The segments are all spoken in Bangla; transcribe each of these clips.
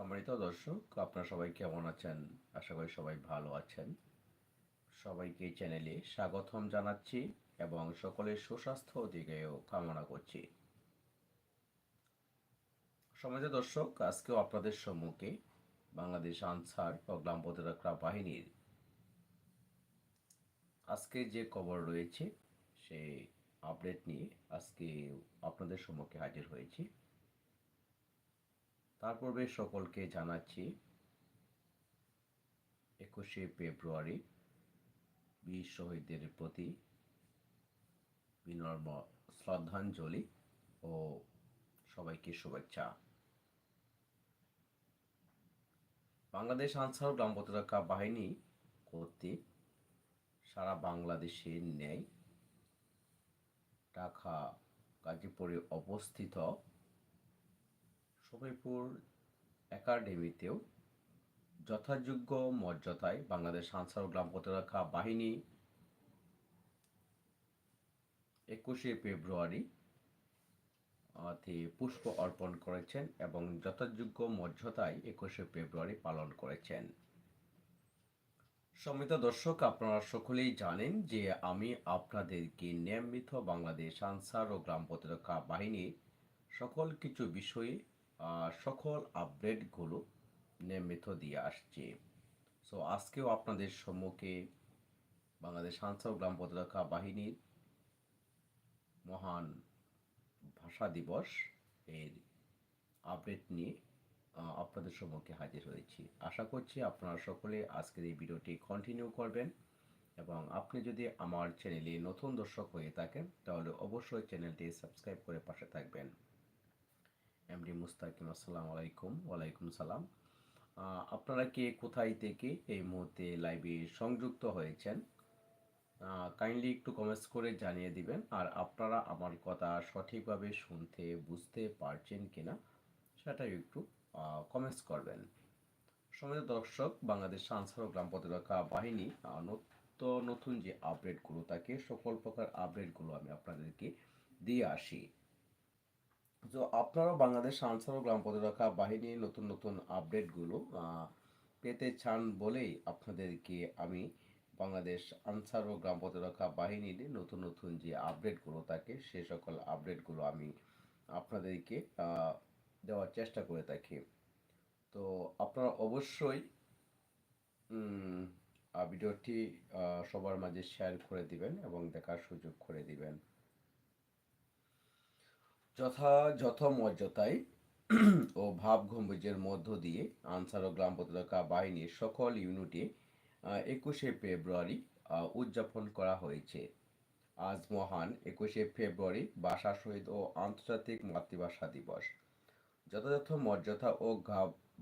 সম্মানিত দর্শক, আপনারা সবাই কেমন আছেন? আশা করি সবাই ভালো আছেন। সবাইকে চ্যানেলে স্বাগতম জানাচ্ছি এবং সকলের সুস্বাস্থ্য দিকেও কামনা করছি। সম্মানিত দর্শক, আজকেও আপনাদের সম্মুখে বাংলাদেশ আনসার ও গ্রাম প্রতিরক্ষা বাহিনীর আজকে যে খবর রয়েছে, সেই আপডেট নিয়ে আজকে আপনাদের সম্মুখে হাজির হয়েছি। তার পূর্বে সকলকে জানাচ্ছি একুশে ফেব্রুয়ারি বীর শহীদদের প্রতি বিনম্র শ্রদ্ধাঞ্জলি ও সবাইকে শুভেচ্ছা। বাংলাদেশ আনসার গ্রাম প্রতিরক্ষা বাহিনী কর্তৃক সারা বাংলাদেশের ন্যায়, ঢাকা, গাজীপুরে অবস্থিত সময়পুর একাডেমিতেও যথাযোগ্য মর্যাদায় বাংলাদেশ আনসার গ্রাম প্রতিরক্ষা বাহিনী একুশে ফেব্রুয়ারি পুষ্প অর্পণ করেছেন এবং যথাযোগ্য মর্যাদায় একুশে ফেব্রুয়ারি পালন করেছেন। সমিত দর্শক, আপনারা সকলেই জানেন যে আমি আপনাদেরকে নিয়মিত বাংলাদেশ আনসার ও গ্রাম প্রতিরক্ষা বাহিনীর সকল কিছু বিষয়ে সকল আপডেটগুলো নিয়মিত দিয়ে আসছে। সো আজকেও আপনাদের সম্মুখে বাংলাদেশ আনসার গ্রাম প্রতিরক্ষা বাহিনীর মহান ভাষা দিবস এর আপডেট নিয়ে আপনাদের সম্মুখে হাজির হয়েছি। আশা করছি আপনারা সকলে আজকের এই ভিডিওটি কন্টিনিউ করবেন এবং আপনি যদি আমার চ্যানেলে নতুন দর্শক হয়ে থাকেন, তাহলে অবশ্যই চ্যানেলটি সাবস্ক্রাইব করে পাশে থাকবেন। এমডি মুস্তাকিম, আসসালামু আলাইকুম। ওয়ালাইকুম সালাম। আপনারা কে কোথায় থেকে এই মুহূর্তে লাইভে সংযুক্ত হয়েছেন কাইন্ডলি একটু কমেন্টস করে জানিয়ে দিবেন। আর আপনারা আমার কথা সঠিকভাবে শুনতে, বুঝতে পারছেন কিনা সেটাও একটু কমেন্টস করবেন। সময় দর্শক, বাংলাদেশ ও গ্রাম প্রতিরক্ষা বাহিনী নতুন নতুন যে আপডেটগুলো থাকে, সকল প্রকার আপডেটগুলো আমি আপনাদেরকে দিয়ে আসি। তো আপনারা বাংলাদেশ আনসার ও গ্রাম প্রতিরক্ষা বাহিনীর নতুন নতুন আপডেটগুলো পেতে চান বলেই আপনাদেরকে আমি বাংলাদেশ আনসার ও গ্রাম প্রতিরক্ষা বাহিনীর নতুন নতুন যে আপডেটগুলো থাকে, সে সকল আপডেটগুলো আমি আপনাদেরকে দেওয়ার চেষ্টা করে থাকি। তো আপনারা অবশ্যই ভিডিওটি সবার মাঝে শেয়ার করে দিবেন এবং দেখার সুযোগ করে দিবেন। যথাযথ মর্যাদায় ও ভাব গম্ভীর্যের মধ্য দিয়ে আনসার ও গ্রাম প্রতিরক্ষা বাহিনীর সকল ইউনিটে একুশে ফেব্রুয়ারি উদযাপন করা হয়েছে। আজ মহান একুশে ফেব্রুয়ারি ভাষা শহীদ ও আন্তর্জাতিক মাতৃভাষা দিবস। যথাযথ মর্যাদা ও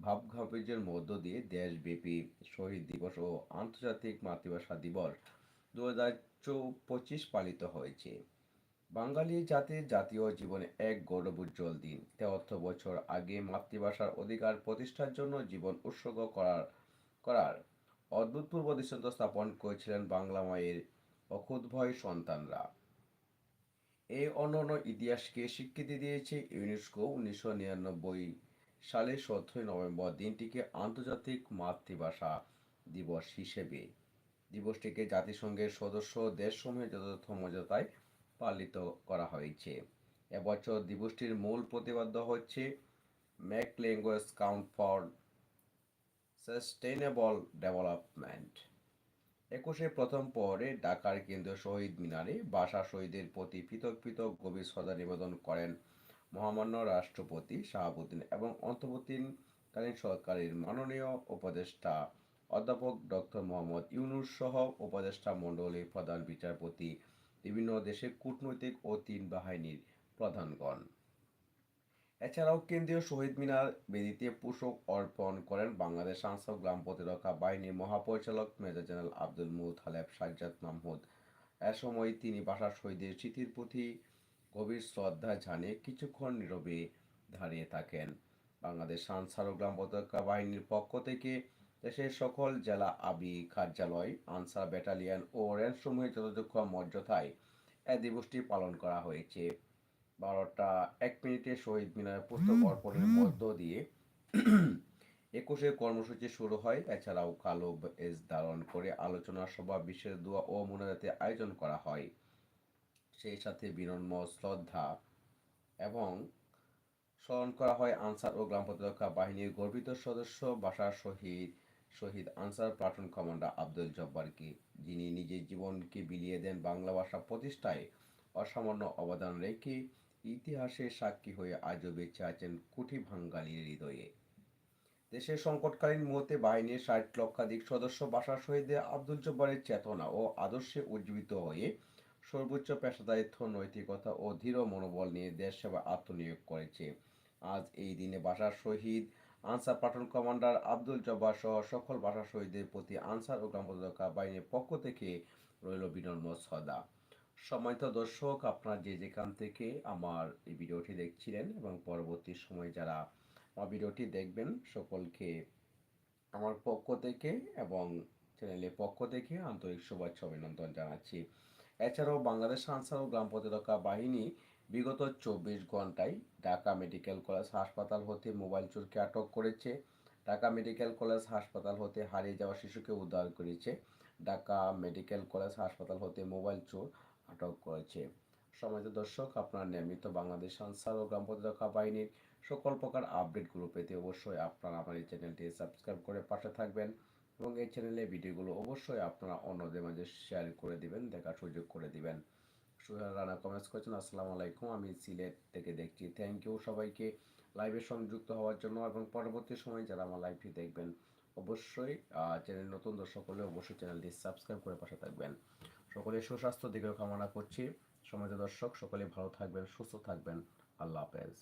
ভাব গাম্ভীর্যের মধ্য দিয়ে দেশব্যাপী শহীদ দিবস ও আন্তর্জাতিক মাতৃভাষা দিবস দু হাজার পঁচিশ পালিত হয়েছে। বাঙালি জাতির জাতীয় জীবনে এক গৌরবোজ্জ্বল দিন। তেহত্তর বছর আগে মাতৃভাষার অধিকার প্রতিষ্ঠার জন্য জীবন উৎসর্গ করার করার। অদ্ভুতপূর্ব দৃষ্টান্ত স্থাপন করেছিলেন বাংলা মায়ের অকুতভয় সন্তানরা। এই অনন্য ইতিহাসকে স্বীকৃতি দিয়েছে ইউনেস্কো উনিশশো নিরানব্বই সালে সতেরোই নভেম্বর দিনটিকে আন্তর্জাতিক মাতৃভাষা দিবস হিসেবে। দিবসটিকে জাতিসংঘের সদস্য দেশসমূহের যথাযথ মর্যাদায় পালিত করা হয়েছে। এবছর দিবসটির মূল প্রতিবাদ্য হচ্ছে make language count for sustainable development একুশে প্রথম পরে ঢাকার কেন্দ্রীয় শহীদ মিনারে বাসা শহীদের প্রতি পৃথক পৃথক গভীর শ্রদ্ধা নিবেদন করেন মহামান্য রাষ্ট্রপতি শাহাবুদ্দিন এবং অন্তর্বর্তীকালীন সরকারের মাননীয় উপদেষ্টা অধ্যাপক ডক্টর মোহাম্মদ ইউনুস সহ উপদেষ্টা মণ্ডলীর প্রধান বিচারপতি বিভিন্ন দেশের কূটনৈতিক ও তিন বাহিনীর প্রধানগণ। এছাড়াও কেন্দ্রীয় শহীদ মিনার বেদিতে পুষ্প অর্পণ করেন বাংলাদেশ সাংসদ গ্রাম প্রতিরক্ষা বাহিনীর মহাপরিচালক মেজর জেনারেল আব্দুল হালেব সাজ্জাদ মাহমুদ। এ সময় তিনি বাসার শহীদের স্মৃতির প্রতি গভীর শ্রদ্ধা জানিয়ে কিছুক্ষণ নীরবে দাঁড়িয়ে থাকেন। বাংলাদেশ সাংসার গ্রাম প্রতিরক্ষা বাহিনীর পক্ষ থেকে দেশের সকল জেলা আবি কার্যালয় আনসার ব্যাটালিয়ন ও রেঞ্জসমূহের যথাযোগ্য মর্যাদায় এ দিবসটি পালন করা হয়েছে। বারোটা এক মিনিটে শহীদ মিনার পুস্তক অর্পণের মধ্য দিয়ে একুশে কর্মসূচি শুরু হয়। এছাড়াও কালো এজ ধারণ করে আলোচনা সভা বিশেষ দোয়া ও মোনাজাতের আয়োজন করা হয়। সেই সাথে বিনম্র শ্রদ্ধা এবং স্মরণ করা হয় আনসার ও গ্রাম প্রতিরক্ষা বাহিনীর গর্বিত সদস্য বাসার শহীদ শহীদ আনসার প্লাটুন কমান্ডার আব্দুল জব্বারকে, যিনি নিজের জীবনকে বিলিয়ে দেন বাংলা ভাষা প্রতিষ্ঠায়, অসামান্য অবদান রেখে ইতিহাসে সাক্ষী হয়ে আজও বেঁচে আছেন কুঠি ভাঙ্গালির হৃদয়ে। দেশের সংকটকালীন মুহূর্তে বাহিনীর ষাট লক্ষাধিক সদস্য বাসার শহীদে আব্দুল জব্বারের চেতনা ও আদর্শে উজ্জীবিত হয়ে সর্বোচ্চ পেশাদারিত্ব, নৈতিকতা ও দৃঢ় মনোবল নিয়ে দেশ সেবা আত্মনিয়োগ করেছে। আজ এই দিনে বাসার শহীদ আনসার প্লাটুন কমান্ডার আব্দুল জব্বার সহ সকল বাসার শহীদদের প্রতি আনসার ও গ্রাম প্রতিরক্ষা বাহিনীর পক্ষ থেকে রইল বিনম্র শ্রদ্ধা সম্মানিত দর্শক, আপনারা যে যেখান থেকে আমার এই ভিডিওটি দেখছিলেন এবং পরবর্তী সময় যারা আমার ভিডিওটি দেখবেন, সকলকে আমার পক্ষ থেকে এবং চ্যানেলের পক্ষ থেকে আন্তরিক শুভেচ্ছা অভিনন্দন জানাচ্ছি। এছাড়াও বাংলাদেশ আনসার ও গ্রাম প্রতিরক্ষা বাহিনী বিগত চব্বিশ ঘন্টায় ঢাকা মেডিকেল কলেজ হাসপাতাল হতে মোবাইল চোরকে আটক করেছে। ঢাকা মেডিকেল কলেজ হাসপাতাল হতে হারিয়ে যাওয়া শিশুকে উদ্ধার করেছে। ঢাকা মেডিকেল কলেজ হাসপাতাল হতে মোবাইল চোর আটক করেছে। সমাজের দর্শক, আপনার নিয়মিত বাংলাদেশ আনসার ও গ্রাম প্রতিরক্ষা বাহিনীর সকল প্রকার আপডেটগুলো পেতে অবশ্যই আপনারা আমার এই চ্যানেলটি সাবস্ক্রাইব করে পাশে থাকবেন এবং এই চ্যানেলে ভিডিওগুলো অবশ্যই আপনারা অন্যদের মাঝে শেয়ার করে দিবেন, দেখার সুযোগ করে দিবেন। রানা কমেন্টস করেছেন, আসসালামু আলাইকুম। আমি সিলেট থেকে দেখছি। থ্যাংক ইউ সবাইকে লাইভে সংযুক্ত হওয়ার জন্য এবং পরবর্তী সময় যারা আমার লাইভটি দেখবেন, অবশ্যই চ্যানেল নতুন দর্শক হলে অবশ্যই চ্যানেলটি সাবস্ক্রাইব করে পাশে থাকবেন। সকলে সুস্বাস্থ্য দিকেও কামনা করছি। সমাজ দর্শক, সকলে ভালো থাকবেন, সুস্থ থাকবেন। আল্লাহ হাফেজ।